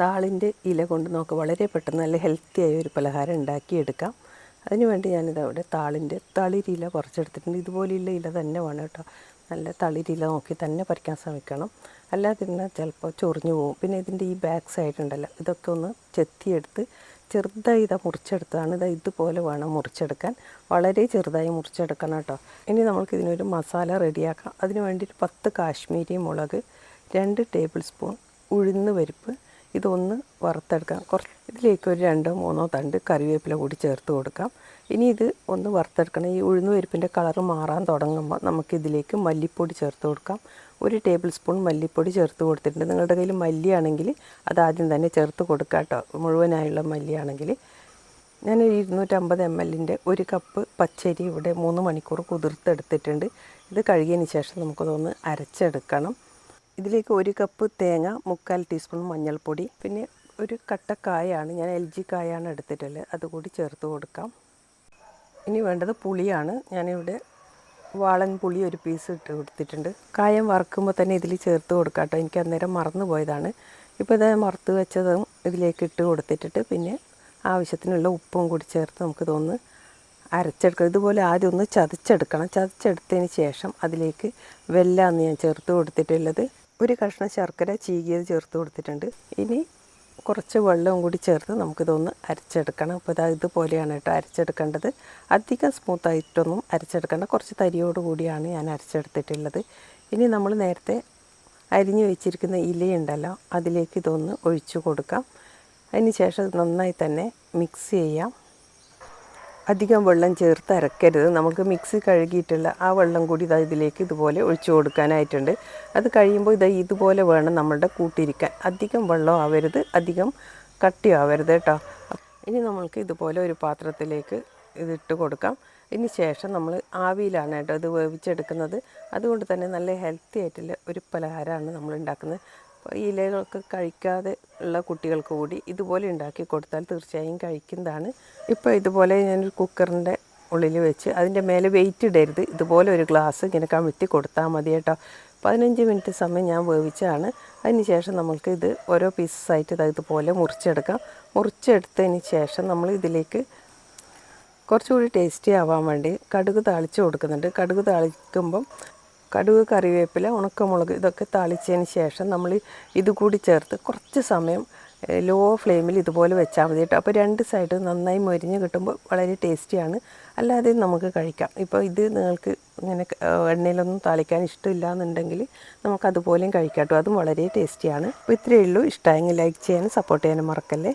താളിന്റെ ഇല കൊണ്ട് നമുക്ക് വളരെ പെട്ടെന്ന് നല്ല ഹെൽത്തി ആയ ഒരു പലഹാരം ഉണ്ടാക്കിയെടുക്കാം. അതിനുവേണ്ടി ഞാനിത് അവിടെ താളിന്റെ തളിരില കുറച്ചെടുത്തിട്ടുണ്ട് ഇതുപോലെയുള്ള ഇല തന്നെ വേണം കേട്ടോ. നല്ല തളിരില നോക്കി തന്നെ പറിക്കാൻ ശ്രമിക്കണം. അല്ലാതിരുന്നാൽ ചിലപ്പോൾ ചൊറിഞ്ഞു പോകും. പിന്നെ ഇതിന്റെ ഈ ബാക്ക് സൈഡ് ഉണ്ടല്ലോ ഇതൊക്കെ ഒന്ന് ചെത്തിയെടുത്ത് ചെറുതായി ഇതാ മുറിച്ചെടുത്തതാണ്. ഇതാ ഇതുപോലെ വേണം മുറിച്ചെടുക്കാൻ. വളരെ ചെറുതായി മുറിച്ചെടുക്കണം കേട്ടോ. ഇനി നമുക്ക് ഇതിനൊരു മസാല റെഡിയാക്കാം. അതിന് വേണ്ടിയിട്ട് പത്ത് കാശ്മീരി മുളക് രണ്ട് ടേബിൾ സ്പൂൺ ഉഴുന്ന് പരിപ്പ് ഇതൊന്ന് വറുത്തെടുക്കാം. കുറച്ച് ഇതിലേക്ക് ഒരു രണ്ടോ മൂന്നോ തണ്ട് കറിവേപ്പില കൂടി ചേർത്ത് കൊടുക്കാം. ഇനി ഇത് ഒന്ന് വറുത്തെടുക്കണം. ഈ ഉഴുന്ന് പരിപ്പിന്റെ കളറ് മാറാൻ തുടങ്ങുമ്പോൾ നമുക്കിതിലേക്ക് മല്ലിപ്പൊടി ചേർത്ത് കൊടുക്കാം. ഒരു ടേബിൾ സ്പൂൺ മല്ലിപ്പൊടി ചേർത്ത് കൊടുത്തിട്ടുണ്ട്. നിങ്ങളുടെ കയ്യിൽ മല്ലിയാണെങ്കിൽ അത് ആദ്യം തന്നെ ചേർത്ത് കൊടുക്കാം കേട്ടോ. മുഴുവനായുള്ള മല്ലിയാണെങ്കിൽ. ഞാൻ ഇരുന്നൂറ്റമ്പത് എം എല്ലിന്റെ ഒരു കപ്പ് പച്ചരി ഇവിടെ മൂന്ന് മണിക്കൂർ കുതിർത്തെടുത്തിട്ടുണ്ട്. ഇത് കഴുകിയതിന് ശേഷം നമുക്കതൊന്ന് അരച്ചെടുക്കണം. ഇതിലേക്ക് ഒരു കപ്പ് തേങ്ങ മുക്കാൽ ടീസ്പൂൺ മഞ്ഞൾപ്പൊടി പിന്നെ ഒരു കട്ടക്കായാണ് ഞാൻ എൽ ജി കായാണ് എടുത്തിട്ടുള്ളത്. അതുകൂടി ചേർത്ത് കൊടുക്കാം. ഇനി വേണ്ടത് പുളിയാണ്. ഞാനിവിടെ വാളൻ പുളി ഒരു പീസ് ഇട്ട് കൊടുത്തിട്ടുണ്ട്. കായം വറുക്കുമ്പോൾ തന്നെ ഇതിൽ ചേർത്ത് കൊടുക്കാം കേട്ടോ. എനിക്ക് അന്നേരം മറന്നു പോയതാണ്. ഇപ്പോൾ ഇത് വറുത്ത് വെച്ചതും ഇതിലേക്ക് ഇട്ട് കൊടുത്തിട്ടിട്ട് പിന്നെ ആവശ്യത്തിനുള്ള ഉപ്പും കൂടി ചേർത്ത് നമുക്ക് ഇതൊന്ന് അരച്ചെടുക്കണം ഇതുപോലെ ആദ്യം ഒന്ന് ചതച്ചെടുക്കണം. ചതച്ചെടുത്തതിന് ശേഷം അതിലേക്ക് വെല്ലാന്ന് ഞാൻ ചേർത്ത് കൊടുത്തിട്ടുള്ളത്. ഒരു കഷ്ണം ശർക്കര ചീകിയത് ചേർത്ത് കൊടുത്തിട്ടുണ്ട്. ഇനി കുറച്ച് വെള്ളവും കൂടി ചേർത്ത് നമുക്കിതൊന്ന് അരച്ചെടുക്കണം. അപ്പോൾ ഇതാ ഇതുപോലെയാണ് കേട്ടോ അരച്ചെടുക്കേണ്ടത്. അധികം സ്മൂത്തായിട്ടൊന്നും അരച്ചെടുക്കേണ്ട. കുറച്ച് തരിയോട് കൂടിയാണ് ഞാൻ അരച്ചെടുത്തിട്ടുള്ളത്. ഇനി നമ്മൾ നേരത്തെ അരിഞ്ഞു വെച്ചിരിക്കുന്ന ഇലയുണ്ടല്ലോ അതിലേക്ക് ഇതൊന്ന് ഒഴിച്ചു കൊടുക്കാം. അതിന് ശേഷം നന്നായി തന്നെ മിക്സ് ചെയ്യാം. അധികം വെള്ളം ചേർത്ത് അരക്കരുത്. നമുക്ക് മിക്സി കഴുകിയിട്ടുള്ള ആ വെള്ളം കൂടി ഇതാ ഇതിലേക്ക് ഇതുപോലെ ഒഴിച്ചു കൊടുക്കാനായിട്ടുണ്ട്. അത് കഴിയുമ്പോൾ ഇതാ ഇതുപോലെ വേണം നമ്മളുടെ കൂട്ടിരിക്കാൻ. അധികം വെള്ളം ആവരുത് അധികം കട്ടിയാവരുത് കേട്ടോ. ഇനി നമ്മൾക്ക് ഇതുപോലെ ഒരു പാത്രത്തിലേക്ക് ഇതിട്ട് കൊടുക്കാം. ഇതിന് ശേഷം നമ്മൾ ആവിയിലാണ് കേട്ടോ ഇത് വേവിച്ചെടുക്കുന്നത്. അതുകൊണ്ട് തന്നെ നല്ല ഹെൽത്തി ആയിട്ടുള്ള ഒരു പലഹാരമാണ് നമ്മൾ ഉണ്ടാക്കുന്നത്. ഇലകളൊക്കെ കഴിക്കാതെ ഉള്ള കുട്ടികൾക്ക് കൂടി ഇതുപോലെ ഉണ്ടാക്കി കൊടുത്താൽ തീർച്ചയായും കഴിക്കുന്നതാണ്. ഇപ്പോൾ ഇതുപോലെ ഞാനൊരു കുക്കറിന്റെ ഉള്ളിൽ വെച്ച് അതിന്റെ മേലെ വെയിറ്റ് ഇടരുത്. ഇതുപോലെ ഒരു ഗ്ലാസ് ഇങ്ങനെ കമിഴ്ത്തി കൊടുത്താൽ മതി കേട്ടോ. പതിനഞ്ച് മിനിറ്റ് സമയം ഞാൻ വേവിച്ചാണ്. അതിന് ശേഷം നമ്മൾക്ക് ഇത് ഓരോ പീസസായിട്ട് ഇതുപോലെ മുറിച്ചെടുക്കാം. മുറിച്ചെടുത്തതിന് ശേഷം നമ്മൾ ഇതിലേക്ക് കുറച്ചുകൂടി ടേസ്റ്റി ആവാൻ വേണ്ടി കടുക് താളിച്ച് കൊടുക്കുന്നുണ്ട്. കടുക് താളിക്കുമ്പം കടുക് കറിവേപ്പില ഉണക്കമുളക് ഇതൊക്കെ താളിച്ചതിന് ശേഷം നമ്മൾ ഇത് കൂടി ചേർത്ത് കുറച്ച് സമയം ലോ ഫ്ലെയിമിൽ ഇതുപോലെ വെച്ചാൽ മതി കേട്ടോ. അപ്പോൾ രണ്ട് സൈഡ് നന്നായി മൊരിഞ്ഞ് കിട്ടുമ്പോൾ വളരെ ടേസ്റ്റിയാണ്. അല്ലാതെ നമുക്ക് കഴിക്കാം. ഇപ്പോൾ ഇത് നിങ്ങൾക്ക് ഇങ്ങനെ എണ്ണയിലൊന്നും താളിക്കാൻ ഇഷ്ടമില്ല എന്നുണ്ടെങ്കിൽ നമുക്കതുപോലെയും കഴിക്കാം കേട്ടോ. അതും വളരെ ടേസ്റ്റിയാണ്. അപ്പോൾ ഇത്രയേ ഉള്ളൂ. ഇഷ്ടമായെങ്കിൽ ലൈക്ക് ചെയ്യാനും സപ്പോർട്ട് ചെയ്യാനും മറക്കല്ലേ.